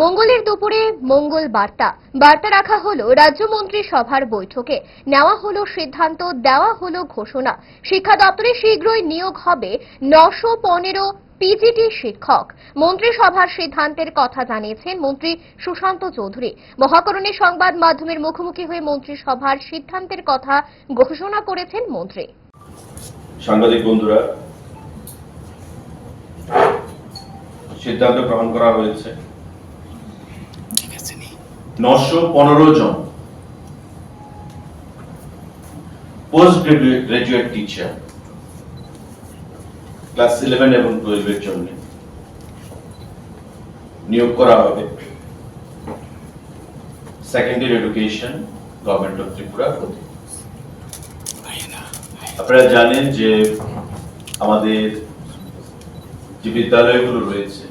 মঙ্গলের দুপুরে মঙ্গল বার্তা। বার্তা রাখা হলো রাজ্য মন্ত্রিসভার বৈঠকে। নেওয়া হলো সিদ্ধান্ত, দেওয়া হলো ঘোষণা। শিক্ষা দপ্তরে শীঘ্রই নিয়োগ হবে নশো পনেরো পিজিটি শিক্ষক। মন্ত্রিসভার সিদ্ধান্তের কথা জানিয়েছেন মন্ত্রী সুশান্ত চৌধুরী। মহাকরণে সংবাদ মাধ্যমের মুখোমুখি হয়ে মন্ত্রিসভার সিদ্ধান্তের কথা ঘোষণা করেছেন মন্ত্রী। সাংবাদিক বন্ধুরা, সিদ্ধান্ত গ্রহণ করা হয়েছে। নশো পনেরো জন। Post graduate teacher class eleven এবং টুয়েলভের জন্য। নিয়োগ করা হবে। Secondary education government of Tripura আপনারা জানেন যে আমাদের যে বিদ্যালয়গুলো রয়েছে,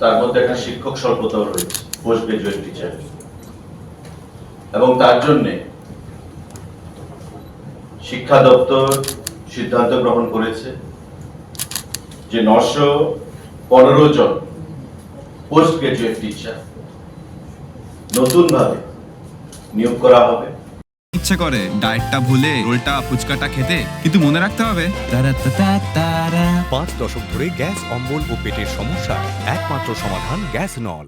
তার মধ্যে একটা শিক্ষক স্বল্পতাও রয়েছে। পোস্ট গ্রাজুয়েট টিচার এবং তার জন্য শিক্ষা দপ্তর সিদ্ধান্ত গ্রহণ করেছে যে নশো পনেরো জন পোস্ট গ্রাজুয়েট টিচার নতুনভাবে নিয়োগ করা হবে। ইচ্ছে করে ডায়েটটা ভুলে রোলটা ফুচকাটা খেতে কিন্তু মনে রাখতে হবে। পাঁচ দশক ধরে গ্যাস অম্বল ও পেটের সমস্যা একমাত্র সমাধান গ্যাস নল।